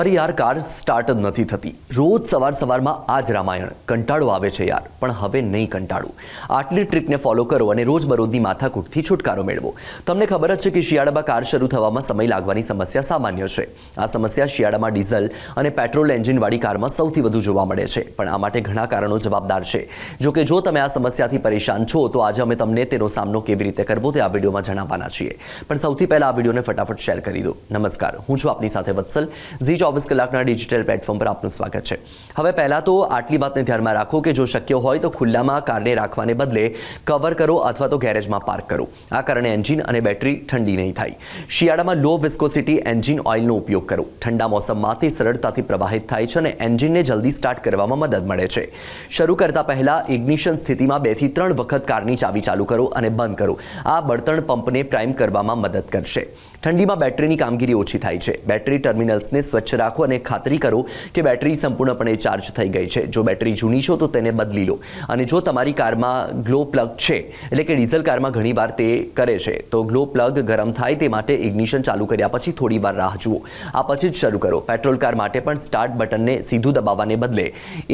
અરે યાર, car start જ નથી થતી. રોજ સવાર સવારમાં આ જ રામાયણ. કંટાળો આવે છે યાર, પણ હવે નહીં કંટાળું. આટલી ટ્રીકને ફોલો કરો અને રોજબરોજની માથાકૂટથી છુટકારો મેળવો. તમને ખબર જ છે કે શિયાળામાં કાર શરૂ થવામાં સમય લાગવાની સમસ્યા સામાન્ય છે. આ સમસ્યા શિયાળામાં ડીઝલ અને પેટ્રોલ એન્જિનવાળી કારમાં સૌથી વધુ જોવા મળે છે. પણ આ માટે ઘણા કારણો જવાબદાર છે. જો કે જો તમે આ સમસ્યાથી પરેશાન છો, તો આજે અમે તમને તેનો સામનો કેવી રીતે કરવો તે આ વિડીયોમાં જણાવવાના છીએ. પણ સૌથી પહેલાં આ વિડીયોને ફટાફટ શેર કરી દો. નમસ્કાર, હું છું આપની સાથે વત્સલ. ઝી ચોવીસ કલાકના ડિજિટલ પ્લેટફોર્મ પર આપનું સ્વાગત છે. હવે પહેલાં તો આટલી વાતને ધ્યાનમાં રાખો કે જો શક્ય હોય તો ખુલ્લામાં કારને રાખવાને બદલે કવર કરો અથવા તો ગેરેજમાં પાર્ક કરો. આ કારણે એન્જિન અને બેટરી ઠંડી નહીં થાય. શિયાળામાં લો વિસ્કોસિટી એન્જિન ઓઇલનો ઉપયોગ કરો. ઠંડા મોસમમાં તે સરળતાથી પ્રવાહિત થાય છે અને એન્જિનને જલ્દી સ્ટાર્ટ કરવામાં મદદ મળે છે. શરૂ કરતા પહેલાં ઇગ્નિશન સ્થિતિમાં બેથી ત્રણ વખત કારની ચાવી ચાલુ કરો અને બંધ કરો. આ બળતણ પંપને પ્રાઇમ કરવામાં મદદ કરશે. ઠંડીમાં બેટરીની કામગીરી ઓછી થાય છે. બેટરી ટર્મિનલ્સને સ્વચ્છ રાખો અને ખાતરી કરો કે બેટરી સંપૂર્ણપણે ચાર્જ થઈ ગઈ છે. જો બેટરી જૂની છો તો તેને બદલી લો. અને જો તમારી કારમાં ગ્લો પ્લગ છે, એટલે કે ડીઝલ કારમાં ઘણીવાર તે કરે છે, તો ગ્લો પ્લગ ગરમ થાય તે માટે ઇગ્નિશન ચાલુ કર્યા પછી થોડી વાર રાહ જુઓ. આ પછી જ શરૂ કરો. પેટ્રોલ કાર માટે પણ સ્ટાર્ટ બટનને સીધું દબાવવાને બદલે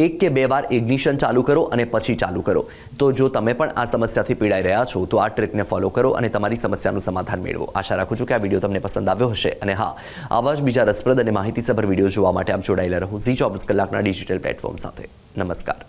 એક કે બે વાર ઇગ્નિશન ચાલુ કરો અને પછી ચાલુ કરો. તો જો તમે પણ આ સમસ્યાથી પીડાઈ રહ્યા છો, તો આ ટ્રીકને ફોલો કરો અને તમારી સમસ્યાનું સમાધાન મેળવો. આશા રાખું છું કે આ વીડિયો તમને પસંદ આવ્યો હશે. અને હા, આવા જ બીજા રસપ્રદ અને માહિતીસભર વીડિયો જોવા માટે આપ જોડાયેલા રહો ઝી ચોવીસ કલાકના ડિજિટલ પ્લેટફોર્મ સાથે. નમસ્કાર.